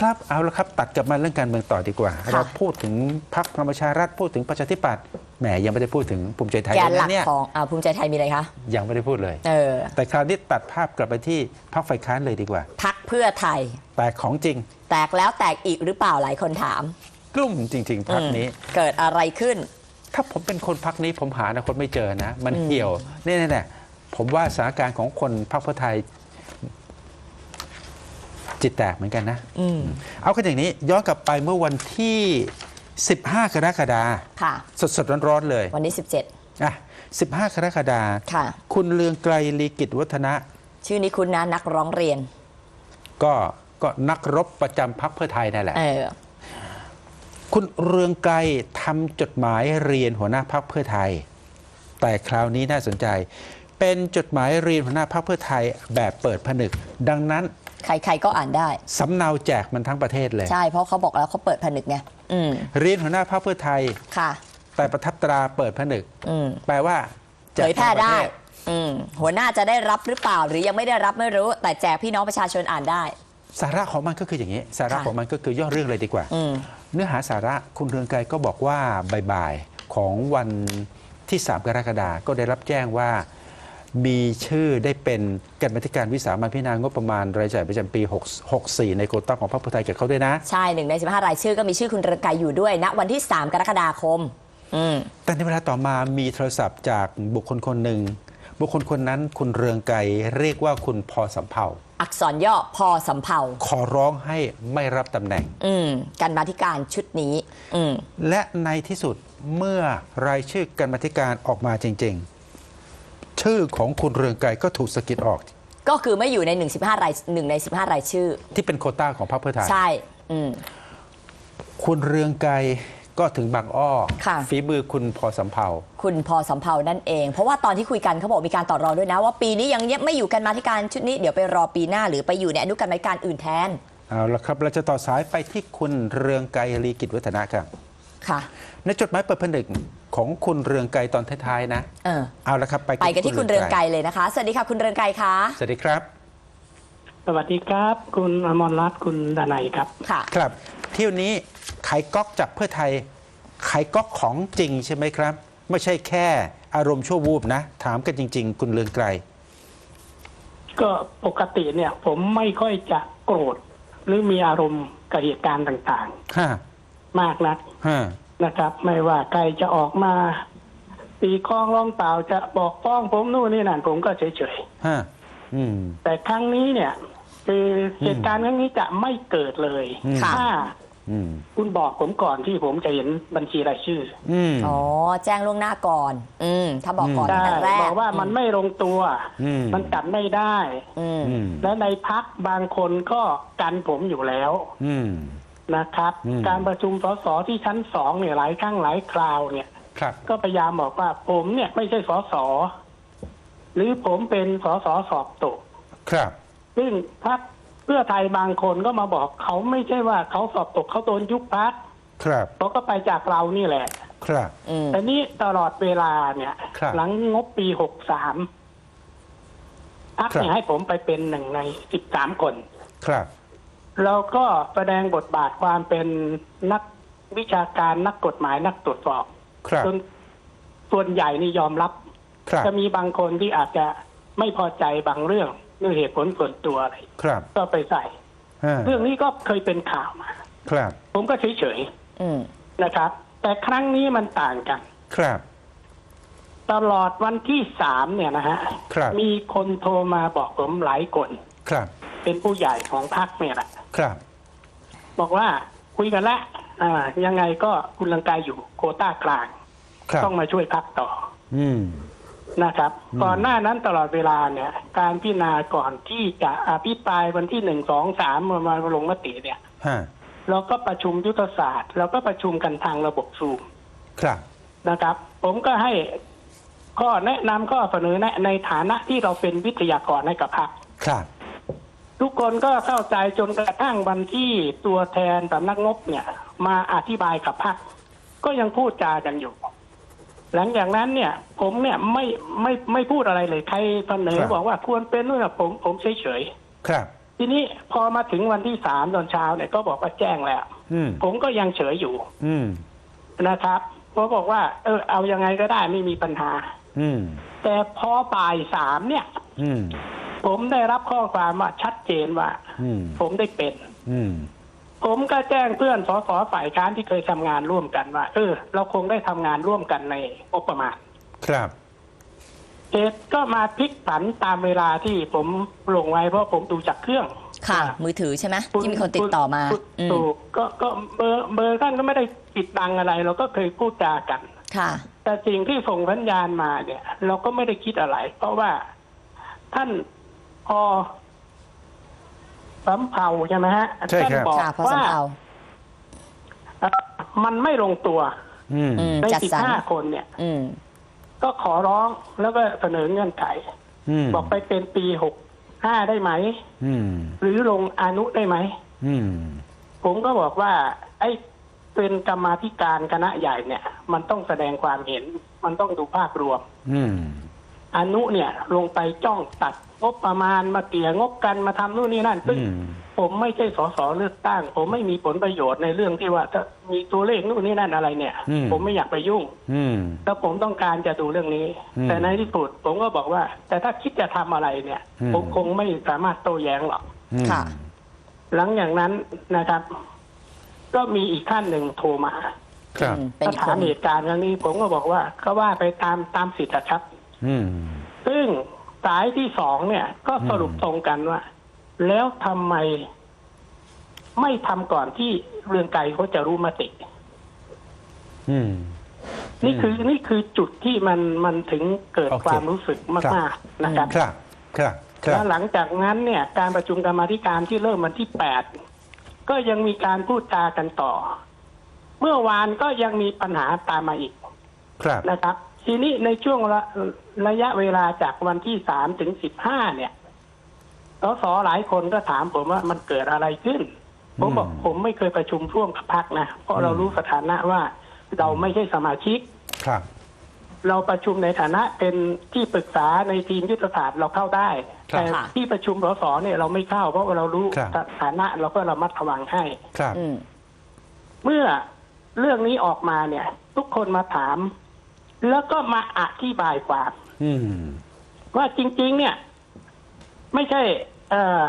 ครับเอาละครับตัดกลับมาเรื่องการเมืองต่อดีกว่าค่ะเราพูดถึงพรรคพลังประชารัฐพูดถึงประชาธิปัตย์แหมยังไม่ได้พูดถึงภูมิใจไทยแกเลนยหลันะกเนี่ยของอาภูมิใจไทยมีอะไรคะ ยังไม่ได้พูดเลย เออ แต่คราวนี้ตัดภาพกลับไปที่พรรคฝ่ายค้านเลยดีกว่า พักเพื่อไทย แต่ของจริง แตกแล้วแตกอีกหรือเปล่าหลายคนถามกลุ่มจริง ๆพรรคนี้อืมเกิดอะไรขึ้น ถ้าผมเป็นคนพักนี้ผมหาอนาคตไม่เจอนะ มันเหี่ยวนี่แน่ๆผมว่าสถานการณ์ของคนพรรคเพื่อไทย จิตแตกเหมือนกันนะอืมเอากันอย่างนี้ย้อนกลับไปเมื่อวันที่ 15 กรกฎาค่ะคมสดๆร้อนๆเลย วันนี้อะ15 กรกฎาคมค่ะคุณเลืองไกลลีกิจวัฒนะ17ชื่อนี้คุณนะนักร้องเรียน ก็ก็นักรบประจำพักเพื่อไทยนั่นแหละเออคุณเรืองไกรทำจดหมายเรียนหัวหน้าพักเพื่อไทย แต่คราวนี้น่าสนใจ เป็นจดหมายเรียนหัวหน้าพักเพื่อไทยแบบเปิดผนึก ดังนั้น ใครๆก็อ่านได้ สำเนาแจกมันทั้งประเทศเลย ใช่เพราะเขาบอกแล้วเขาเปิดผนึกไงอืมเรียนหัวหน้าพักเพื่อไทย ค่ะ แต่ประทับตราเปิดผนึก อืมแปลว่าแจเผกยแพร่ทั้งประได้เทศอืมหัวหน้าจะได้รับหรือเปล่า หรือยังไม่ได้รับไม่รู้ แต่แจกพี่น้องประชาชนอ่านได้ สาระของมันก็คืออย่างนี้ สาระค่ะ ของมันก็คือย่อเรื่องเลยดีกว่า อืม เนื้อหาสาระคุณเรืองไกรก็บอกว่าบ่ายๆของวันที่ 3 กรกฎาคมก็ได้รับแจ้งว่า มีชื่อได้เป็นกรรมาธิการวิสามันพิจารณางบประมาณรายจ่ายประจำปี 6 64 ในโควต้าของพรรคเพื่อไทยกับเขาด้วยนะ ใช่หนึ่งใน 15 รายชื่อก็มีชื่อคุณเรืองไกรอยู่ด้วยณวันที่ 3 กรกฎาคมอืมแต่ในเวลาต่อมามีโทรศัพท์จากบุคคลคนหนึ่งบุคคลคนนั้นคุณเรืองไกรเรียกว่าคุณพอสำเภาอักษรย่อพอสำเภาขอร้องให้ไม่รับตำแหน่ง อืมกันมาธิการชุดนี้ อืมและในที่สุดเมื่อรายชื่อกรรมาธิการออกมาจริง ๆ ชื่อของคุณเรืองไกรก็ถูกสะกิดออก ก็คือไม่อยู่ใน1 15รายหนึ่งใน 15 รายชื่อ ที่เป็นโควต้าของพรรคเพื่อไทยใช่ อืม คุณเรืองไกรก็ถึงบางอ้อค่ะ ฝีมือคุณพอสำเภา คุณพอสำเภานั่นเอง เพราะว่าตอนที่คุยกันเขาบอกมีการต่อรองด้วยนะ ว่าปีนี้ยังไม่อยู่กันมาธิการชุดนี้เดี๋ยวไปรอปีหน้าหรือไปอยู่ในอนุกรรมการอื่นแทนเอาละครับเราจะต่อสายไปที่คุณเรืองไกรลีกิจวัฒนะครับ ค่ะ ในจดหมายเปิดผนึก ของคุณเรืองไกรตอนท้ายๆนะเออเอาละครับ ไปไปกันที่คุณเรืองไกรเลยนะคะ สวัสดีค่ะคุณเรืองไกรคะสวัสดีครับ สวัสดีครับ คุณอมรรัตน์คุณดนัยครับค่ะ ครับเที่ยวนี้ไขก๊อกจากเพื่อไทยไขก๊อกของจริงใช่ไหมครับ ไม่ใช่แค่อารมณ์ชั่ววูบนะ ถามกันจริง ๆ คุณเรืองไกรก็ปกติเนี่ย ผมไม่ค่อยจะโกรธ หรือมีอารมณ์กับเหตุการณ์ต่างฮะๆ มากนัก ฮะ นะครับ ไม่ว่าใครจะออกมาตีข้องร้องเปล่าจะบอกฟ้องผมนู่นนี่นั่นผมก็เฉยฮะอืมๆแต่ครั้งนี้เนี่ย คือเหตุการณ์ครั้งนี้จะไม่เกิดเลยอืมถ้าอืมคุณบอกผมก่อนที่ผมจะเห็นบัญชีรายชื่ออืม อ๋อ แจ้งล่วงหน้าก่อน อืม ถ้าบอกก่อนได้ตั้งแต่แรกบอกว่ามันไม่ลงตัว อืม มันจัดไม่ได้ อืม อืมและในพักบางคนก็กันผมอยู่แล้ว อืม นะครับ อืม การประชุมสสที่ชั้นสองเนี่ยหลายครั้งหลายคราวเนี่ย ครับ ก็พยายามบอกว่าผมเนี่ยไม่ใช่สสหรือผมเป็นสสสอบตก ครับ ซึ่งพักเพื่อไทยบางคนก็มาบอกเขาไม่ใช่ว่าเขาสอบตกเขาโดนยุบพักครับ เขาก็ไปจากเรานี่แหละ ครับ อืม แต่นี่ตลอดเวลาเนี่ย ครับ หลังงบปีหกสามพักครับเนี่ยให้ผมไปเป็นหนึ่งในสิบสามคน ครับ เราก็แสดงบทบาทความเป็นนักวิชาการนักกฎหมายนักตรวจสอบครับจนส่วนใหญ่นี่ยอมรับครับจะมีบางคนที่อาจจะไม่พอใจบางเรื่องด้วยเหตุผลส่วนตัวอะไรครับก็ไปใส่ฮะเรื่องนี้ก็เคยเป็นข่าวมาครับ ผมก็เฉยอืมๆนะครับ แต่ครั้งนี้มันต่างกัน ครับ ตลอดวันที่สามเนี่ยนะฮะครับมีคนโทรมาบอกผมหลายคน ครับ เป็นผู้ใหญ่ของพรรคเนี่ยแหละ ครับ บอกว่าคุยกันแล้วอ่า ยังไงก็คุณลังกายอยู่โควต้ากลาง ครับ ต้องมาช่วยพักต่ออืม นะครับ อืม ก่อนหน้านั้นตลอดเวลาเนี่ย การพิจารณาก่อนที่จะอภิปรายวันที่หนึ่งสองสามมาลงมติเนี่ย ฮะเราก็ประชุมยุทธศาสตร์เราก็ประชุมกันทางระบบซูมครับ นะครับ ผมก็ให้ข้อแนะนำข้อเสนอแนะในฐานะที่เราเป็นวิทยากรให้กับพรรค ครับ ทุกคนก็เข้าใจจนกระทั่งวันที่ตัวแทนสำนักงบเนี่ย มาอธิบายกับพรรคก็ยังพูดจากันอยู่ หลังจากนั้นเนี่ย ผมเนี่ยไม่ไม่ไม่พูดอะไรเลยใครเสนอครับบอกว่าควรเป็นนู่นนะผมผมเฉยครับๆทีนี้พอมาถึงวันที่สามตอนเช้าเนี่ยก็บอกว่าแจ้งแล้วอืมผมก็ยังเฉยอยู่ อืมนะครับเพราะบอกว่า เออ เอายังไงก็ได้ไม่มีปัญหา อืมแต่พอบ่ายสามเนี่ย อืม ผมได้รับข้อความว่าชัดเจนว่าอืมผมได้เป็นอืมผมก็แจ้งเพื่อนสสฝ่ายค้านที่เคยทำงานร่วมกันว่า เออ เราคงได้ทำงานร่วมกันในงบประมาณ ครับเหตุก็มาพลิกผันตามเวลาที่ผมลงไว้เพราะผมดูจากเครื่อง ค่ะว่ามือถือใช่ไหมคุณที่มีคนติดต่อมาคุณอืมถูกก็ก็เบอร์เบอร์ท่านก็ไม่ได้ปิดบังอะไร เราก็เคยพูดจากัน ค่ะ แต่สิ่งที่ส่งสัญญาณมาเนี่ย เราก็ไม่ได้คิดอะไร เพราะว่าท่าน พอสำเภาใช่ไหมฮะใช่ครับ ท่านบอกค่ะพอว่าสำเภา เอ่อมันไม่ลงตัวอืมอืมในจัดสิบสรรห้าคนเนี่ย อืม ก็ขอร้องแล้วก็เสนอเงื่อนไข อืมบอกไปเป็นปีหกห้าได้ไหม อืม หรือลงอนุได้ไหม อืม ผมก็บอกว่า ไอ้เป็นกรรมาธิการคณะใหญ่เนี่ย มันต้องแสดงความเห็น มันต้องดูภาพรวม อืม อนุเนี่ยลงไปจ้องตัดงบประมาณมาเกลี่ยงบกันมาทำนู่นนี่นั่นซึ่งอืมผมไม่ใช่สสเลือกตั้ง ผมไม่มีผลประโยชน์ในเรื่องที่ว่าถ้ามีตัวเลขนู่นนี่นั่นอะไรเนี่ยอืมผมไม่อยากไปยุ่งอืมแล้วผมต้องการจะดูเรื่องนี้อืมแต่ในที่สุดผมก็บอกว่า แต่ถ้าคิดจะทำอะไรเนี่ยอืมผมคงไม่สามารถโต้แย้งหรอกอืมค่ะหลังอย่างนั้นนะครับ ก็มีอีกท่านหนึ่งโทรมาครับอืมเป็นก็อีกถาคมนเหตุการณ์ครั้งนี้ ผมก็บอกว่าก็ว่าไปตามตามสิทธิ์อะครับอืม ซึ่งสายที่สองเนี่ย ก็สรุปอืมตรงกันว่า แล้วทำไมไม่ทำก่อนที่เรืองไกรเขาจะรู้มติอืมนี่คือนี่คือจุดที่มันมันถึงเกิดโอเคความรู้สึกครับมากๆนะครับ ครับ ครับครัแล้บวหลังจากนั้นเนี่ย การประชุมกรรมาธิการที่เริ่มวันที่แปดก็ยังมีการพูดจากันต่อ เมื่อวานก็ยังมีปัญหาตามมาอีก ครับนะครับ ทีนี้ในช่วงระระยะเวลาจากวันที่สามถึงสิบห้าเนี่ยสสหลายคนก็ถามผมว่ามันเกิดอะไรขึ้น ผมบอกอืมผมไม่เคยประชุมร่วมกับพักนะ เพราะอืมเรารู้สถานะว่าเราไม่ใช่สมาชิก ครับ เราประชุมในฐานะเป็นที่ปรึกษาในทีมยุทธศาสตร์เราเข้าได้ครับแต่ค่ะที่ประชุมสสเนี่ยเราไม่เข้า เพราะว่าเรารู้ครับสถานะเราก็ระมัดระวังให้ครับอืมเมื่อเรื่องนี้ออกมาเนี่ย ทุกคนมาถาม แล้วก็มาอธิบายความอืมว่าจริง ๆ เนี่ย ไม่ใช่ เอ่อ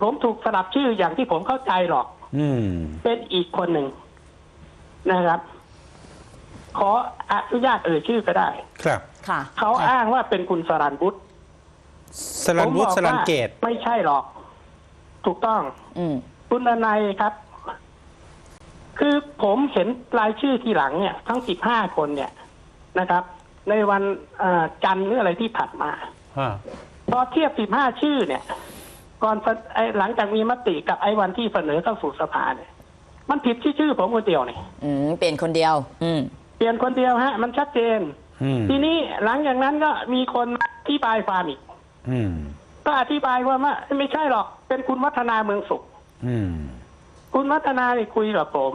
ผมถูกสลับชื่ออย่างที่ผมเข้าใจหรอกอืมเป็นอีกคนหนึ่งนะครับ ขออนุญาตเอ่ยชื่อก็ได้ ครับ ค่ะ เขาอ้างว่าเป็นคุณสรันบุตรสลันวุฒิผมบอกสลันว่าเกต ไม่ใช่หรอก ถูกต้องอืมคุณดนัยครับ คือผมเห็นรายชื่อทีหลังเนี่ย ทั้งสิบห้าคนเนี่ย นะครับ ในวันเอ่อจันทร์หรืออะไรที่ถัดมาฮะพอเทียบสิบห้าชื่อเนี่ย ก่อนเสไอ้หลังจากมีมติกับไอ้วันที่เสนอเข้าสู่สภาเนี่ย มันผิดที่ชื่อผมคนเดียวเนี่ยอืมเปลี่ยนคนเดียว อืมเปลี่ยนคนเดียวฮะ มันชัดเจนอืมทีนี้หลังจากนั้นก็มีคนอธิบายความอีกอืมก็อธิบายว่าว่าไม่ใช่หรอกเป็นคุณวัฒนาเมืองสุขอืมคุณวัฒนาเนี่ยคุยกับผม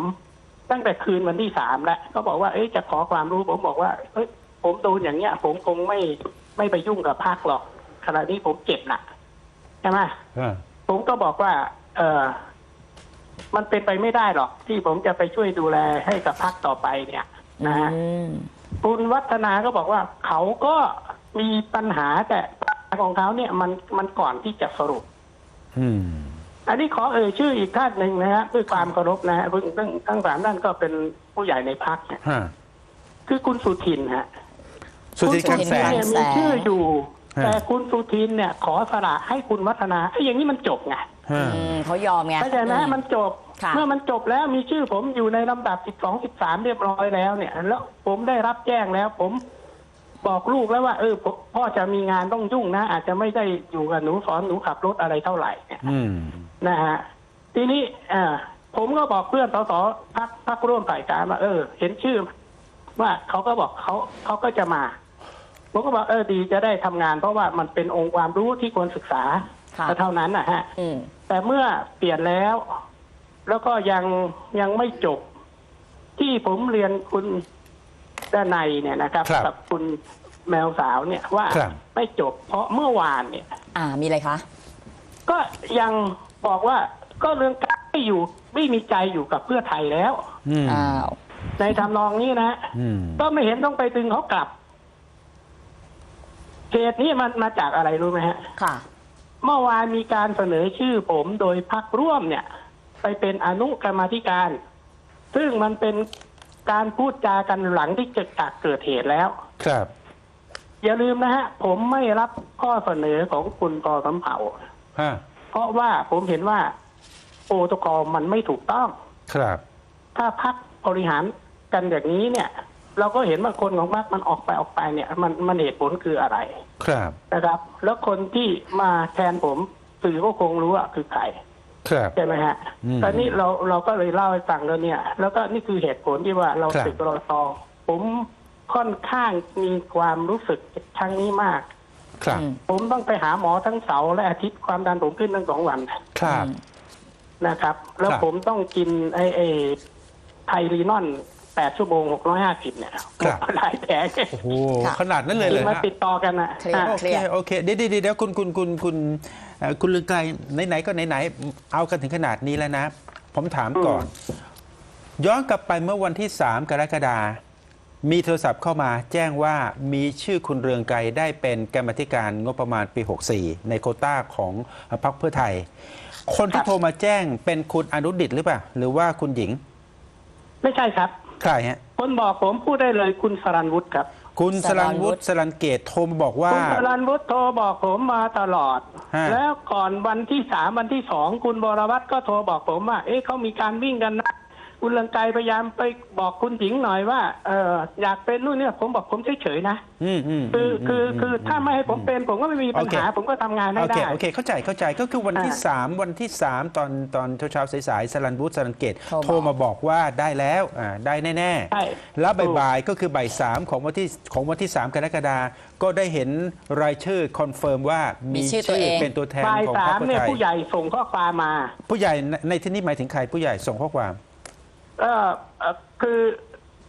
ตั้งแต่คืนวันที่สามแล้วก็บอกว่าเอ้ยจะขอความรู้ผมบอกว่าเอ้ยผมโดนอย่างเงี้ย ผมคงไม่ไม่ไปยุ่งกับพักหรอกขณะนี้ผมเจ็บหนักใช่ไหมอ่าผมก็บอกว่า เออมันเป็นไปไม่ได้หรอก ที่ผมจะไปช่วยดูแลให้กับพักต่อไปเนี่ยนะฮะอืมคุณวัฒนาก็บอกว่า เขาก็มีปัญหาแต่ปัญหาของเขาเนี่ย มันมันก่อนที่จะสรุป อืม อันนี้ขอเอ่ยชื่ออีกท่านหนึ่งนะฮะด้วยความเคารพนะฮะซึ่งทั้งทั้งสามท่านก็เป็นผู้ใหญ่ในพักเนี่ยฮะคือคุณสุทินฮะสุธินคลังแสงคุณสุทินเนี่ยมีชื่ออยู่ ฮะ แต่คุณสุทินเนี่ย ขอสละให้คุณวัฒนาไอ้ยอย่างนี้มันจบไงฮะ อืมเขายอมไง เข้าใจไหมอืมมันจบ ค่ะ เมื่อมันจบแล้วมีชื่อผมอยู่ในลำดับ 12 13 เรียบร้อยแล้วเนี่ย แล้วผมได้รับแจ้งแล้ว ผมบอกลูกแล้วว่า เออผมพ่อจะมีงานต้องยุ่งนะ อาจจะไม่ได้อยู่กับหนูสอนหนูขับรถอะไรเท่าไหร่เนี่ย อืม นะฮะทีนี้อ่าผมก็บอกเพื่อนสสพักพักร่วมฝ่ายการว่าเออ เห็นชื่อ ว่าเขาก็บอกเขาเขาก็จะมาผมก็บอกเออดีจะได้ทำงาน เพราะว่ามันเป็นองค์ความรู้ที่ควรศึกษาค่ะก็เท่านั้นนะฮะอืมแต่เมื่อเปลี่ยนแล้ว แล้วก็ยังยังไม่จบ ที่ผมเรียนคุณด้านในเนี่ยนะครับครับกับคุณแมวสาวเนี่ยว่าครับไม่จบ เพราะเมื่อวานเนี่ย อ่ามีอะไรคะ ก็ยัง บอกว่าก็เรื่องการไม่อยู่ไม่มีใจอยู่กับเพื่อไทยแล้ว อืมอ้าว ในทำนองนี้นะอืมก็ไม่เห็นต้องไปดึงเขากลับเหตุนี้มันมาจากอะไรรู้ไหมฮะ ค่ะ เมื่อวานมีการเสนอชื่อผมโดยพักร่วมเนี่ย ไปเป็นอนุกรรมาธิการ ซึ่งมันเป็นการพูดจากันหลังที่เกิดจากเกิดเหตุแล้ว ครับ อย่าลืมนะฮะ ผมไม่รับข้อเสนอของคุณกอสำเภาฮะ เพราะว่าผมเห็นว่าโปรโตคอลมันไม่ถูกต้อง ครับ ถ้าพักบริหารกันอย่างนี้เนี่ย เราก็เห็นว่าคนของพักมันออกไปออกไปเนี่ย มันมันเหตุผลคืออะไร ครับนะครับ แล้วคนที่มาแทนผมสื่อก็คงรู้ว่าคือใครครับใช่ไหมฮะอืมตอนนี้เราเราก็เลยเล่าให้ฟังแล้วเนี่ย แล้วก็นี่คือเหตุผลที่ว่าเราครับสึกรอตอผมค่อนข้างมีความรู้สึกครั้งนี้มาก ครับอืมผมต้องไปหาหมอทั้งเสาร์และอาทิตย์ความดันผมขึ้นทั้งสองวันครับ นะครับ แล้วครับผมต้องกินไอไอไทรีนอนแปดชั่วโมงหกร้อยห้าสิบเนี่ยครับ หลายแผงโอ้โหค่ะ ขนาดนั้นเลยเลยมาฮะติดต่อกันนะเคลียร์อะโอเคโอเคเดี๋ยวเดี๋ยวเดี๋ยวคุณคุณคุณคุณเอ่อคุณเลืองไกลไหนๆก็ไหนๆเอากันถึงขนาดนี้แล้วนะ ผมถามก่อน ย้อนกลับไปเมื่อวันที่ 3 กรกฎาคม มีโทรศัพท์เข้ามาแจ้งว่ามีชื่อคุณเรืองไกรได้เป็นกรรมาธิการงบประมาณปี 64 ในโควต้าของพรรคเพื่อไทย คนที่โทรมาแจ้งเป็นคุณอนุดิตหรือเปล่า หรือว่าคุณหญิง ไม่ใช่ครับ ใครฮะ คนบอกผมพูดได้เลยคุณสรันวุฒิครับ คุณสสรัรันนวุวุฒิฒิสรันเกตโทรมาบอกว่า คุณสรันวุฒิโทรบอกผมมาตลอดฮะแล้วก่อนวันที่สามวันที่สองคุณบรวัตรก็โทรบอกผมว่า เอ๊ะเขามีการวิ่งกันนะ คุณเรืองไกรพยายามไปบอกคุณหญิงหน่อยว่าเอออยากเป็นนู่นเนี่ยผมบอกผมเฉยๆนะอืมอืมคือคือมคือถ้าไม่ให้ผมเป็นผมก็ไม่มีปัญหาโอเคผมก็ทำงานให้โอเคได้โอเคเข้าใจเข้าใจก็คือวันที่อ่า3วันที่ 3 ตอนตอนเช้าๆสายๆสรันวุฒิสรันเกตโทรบอกโทรมาบอกว่าได้แล้วอ่าได้แน่ใช่ๆแล้วบ่ายๆก็คือบ่ายสามของวันที่ของวันที่ 3 กรกฎาคมก็ได้เห็นรายชื่อคอนเฟิร์มว่ามีมีชื่อตัวเองเป็นตัวแทนบ่ายของสาพรรมคเพื่อเนี่ยไทยผู้ใหญ่ส่งข้อความมา ผู้ใหญ่ในในที่นี้หมายถึงใครผู้ใหญ่ส่งข้อความ เออเอ่อคือ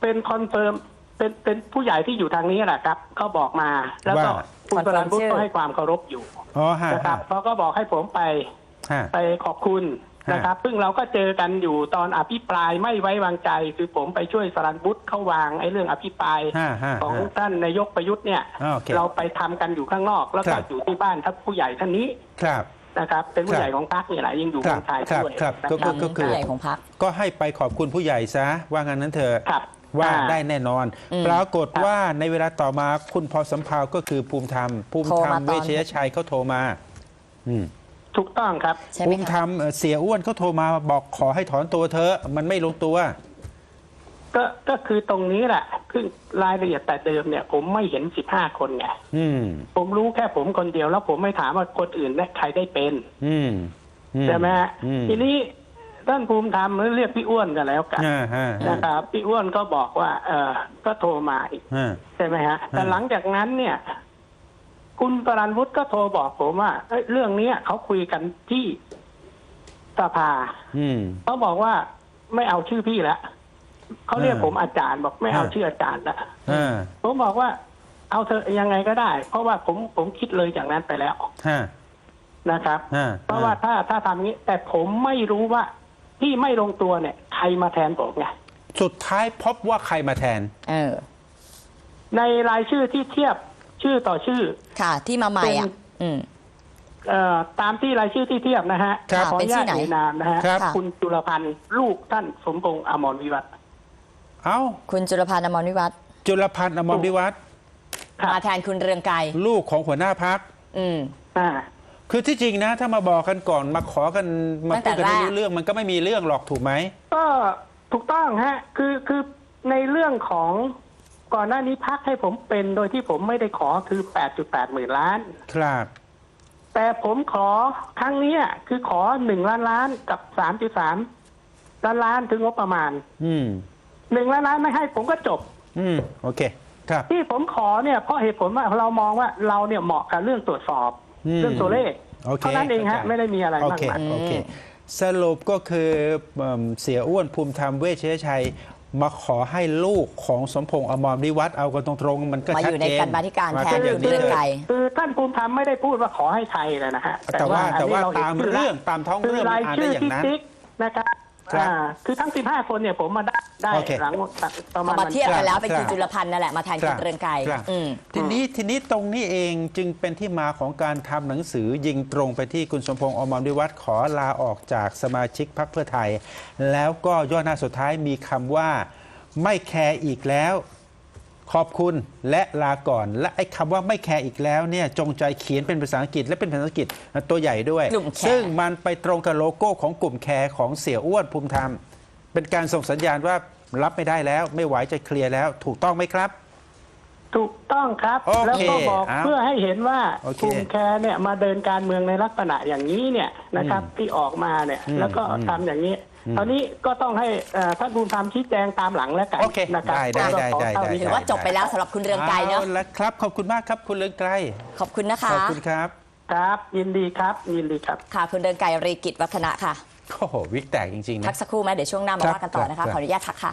เป็นคอนเฟิร์มเป็นเป็นผู้ใหญ่ที่อยู่ทางนี้แหละครับเขาบอกมาแล้วก็ว่า คุณสรันวุฒิคอนเฟิร์มชื่อก็ให้ความเคารพอยู่อ๋อฮะนะครับเขาก็บอกให้ผมไปฮะ ไปขอบคุณฮะ นะครับ ซึ่งเราก็เจอกันอยู่ตอนอภิปรายไม่ไว้วางใจ คือผมไปช่วยสรันวุฒิเข้าวางไอ้เรื่องอภิปรายฮะฮะของฮะ ท่านนายกประยุทธ์เนี่ย อ่าโอเคเราไปทำกันอยู่ข้างนอกแล้วคก็รับ อยู่ที่บ้านท่านผู้ใหญ่ท่านนี้ ครับ นะครับ เป็นผู้ใหญ่ของพรรคนี่แหละยังอยู่ครัเมืบองไทยครับด้วยครับนะก็ครับ ก็คือ ผู้ใหญ่ของพรรค ก็ให้ไปขอบคุณผู้ใหญ่ซะ ว่างั้นนั้นเถอะครับว่าอ่าได้แน่นอน อืมปรากฏว่าในเวลาต่อมาคุณพอสำเภาก็คือภูมิธรรม ภูมิโทรธรรมามตเวอนชยชัยเขาโทรมาอืมถูกต้องครับ ใช่ไหมภูมิธรคะรมเอ่อเสียอ้วนเขาโทรมาบอกขอให้ถอนตัวเธอะมันไม่ลงตัว ก็ก็คือตรงนี้แหละคือรายละเอียดแต่เดิมเนี่ย ผมไม่เห็นสิบห้าคนไงอืม ผมรู้แค่ผมคนเดียวแล้วผมไม่ถามว่าคนอื่นเนี่ยใครได้เป็น อืมอืใช่ไหมฮะอืมทีนี้ท่านภูมิธรรมเรียกพี่อ้วนกันแล้วกันอ่าฮะนะครับพี่อ้วนก็บอกว่า เออก็โทรมาอีกฮะใช่ไหมฮะ แต่อืมหลังจากนั้นเนี่ย คุณปรันวุฒิก็โทรบอกผมว่าเอ้ยเรื่องเนี้ยเขาคุยกันที่สภาอืม เขาบอกว่าไม่เอาชื่อพี่แล้ว เขาเรียกอ่าผมอาจารย์บอกไม่เอาอ่าชื่ออาจารย์ละอ่าผมบอกว่า เอาเธอะยังไงก็ได้ เพราะว่าผมผมคิดเลยจากนั้นไปแล้วฮะนะครับอ่าเพราะว่าถ้าถ้าทำงี้ แต่ผมไม่รู้ว่าที่ไม่ลงตัวเนี่ย ใครมาแทนผมไงสุดท้ายพบว่าใครมาแทน เออ ในรายชื่อที่เทียบชื่อต่อชื่อ ค่ะ ที่มาใหม่อะอืมเอ่อตามที่รายชื่อที่เทียบนะฮะครับขออนุญาตเป็นชื่อไหนเอ่ยนามนะฮะครับคุณจุลพันธ์ลูกท่านสมพงษ์อมรวิวัฒน์ เอ้า คุณจุลพันธ์อมรวิวัฒน์จุลพันธ์อมรวิวัฒน์ครับ มาแทนคุณเรืองไกรลูกของหัวหน้าพัก อืม อ่า คือที่จริงนะ ถ้ามาบอกกันก่อนมาขอกันมาตั้งแต่พูดกันให้แรก รู้เรื่องมันก็ไม่มีเรื่องหรอกถูกไหม ก็ถูกต้องฮะ คือคือในเรื่องของก่อนหน้านี้พักให้ผมเป็นโดยที่ผมไม่ได้ขอคือ 8.8 หมื่นล้าน ครับ แต่ผมขอครั้งเนี้ยคือขอหนึ่งล้านล้านกับสามจุดสามล้านล้านถึงงบประมาณ อืม หนึ่งล้านล้านไม่ให้ผมก็จบ อืมโอเค ครับ ที่ผมขอเนี่ยเพราะเหตุผลว่าเรามองว่าเราเนี่ยเหมาะกับเรื่องตรวจสอบ อืม เรื่องตัวเลขโอเคเท่านั้นเองฮะ เข้าใจไม่ได้มีอะไรโอมากเคมาย โอเค สรุปก็คือเอิ่มเสียอ้วนภูมิธรรมเวชยชัย มาขอให้ลูกของสมพงษ์อมรวิวัฒน์เอากันตรงๆ มันก็มาชัอดยู่ในเจนกรรมาธิการมาแทนก็คุย่าณเรืองไกรคือท่านภูมิธรรมไม่ได้พูดว่าขอให้ไทยเลยนะฮะแต่ว่าอันแต่นี้ว่าเห็นตามชื่อเรื่องแล้วตามท้องคืเรื่องรายมันอ่านชื่ได้ออย่างที่นั้น ติ๊กนะครับ ครับ อ่าคือทั้ง 15 คนเนี่ยผมมาได้ได้โอเค หลังประมาเอาณมาวันเทียบกันแล้วครับเป็นคุณจุลพันธ์นั่นแหละมาแทนคุณเรืองไกรครับอืม ทีนี้ทีนี้ตรงนี้เองจึงเป็นที่มาของการทำหนังสือยิงตรงไปที่คุณสมพงษ์อมรวิวัฒน์ขอลาออกจากสมาชิกพรรคเพื่อไทย แล้วก็ย่อหน้าสุดท้ายมีคำว่า ไม่แคร์อีกแล้ว ขอบคุณและลาก่อน และไอ้คำว่าไม่แคร์อีกแล้วเนี่ยจงใจเขียนเป็นภาษาอังกฤษและเป็นภาษาอังกฤษตัวใหญ่ด้วยกลุ่มแคร์ซึ่งมันไปตรงกับโลโก้ของกลุ่มแคร์ของเสี่ยอ้วนภูมิธรรม เป็นการส่งสัญญาณว่ารับไม่ได้แล้ว ไม่ไหวจะเคลียร์แล้ว ถูกต้องไหมครับ ถูกต้องครับโอเคแล้วก็บอกเอาเพื่อให้เห็นว่าโอเคกลุ่มแคร์เนี่ยมาเดินการเมืองในลักษณะอย่างนี้เนี่ยนะครับ ที่ออกมาเนี่ยอืมแล้วก็อืมทำอย่างนี้ อืมตอนนี้ก็ต้องให้เอ่อท่านภูมิธรรมชี้แจงตามหลังแล้วกันโอเคนะครับได้ได้ได้ก็ขอได้เท่าได้นี้ถือว่าจบไปแล้วสำหรับคุณเรืองไกรเนาะ เอาละครับ ขอบคุณมากครับ คุณเลืองไกรขอบคุณนะคะ ขอบคุณครับครับ ยินดีครับ ยินดีครับ ค่ะ คุณเรืองไกรรีกิจวัฒนะค่ะ โอ้โหวิกแตกจริงๆพันะกสักครู่ไหมเดี๋ยวช่วงหน้ามาครับว่ากันต่อนะครัคะ บ ขออนุญาตพักค่ะ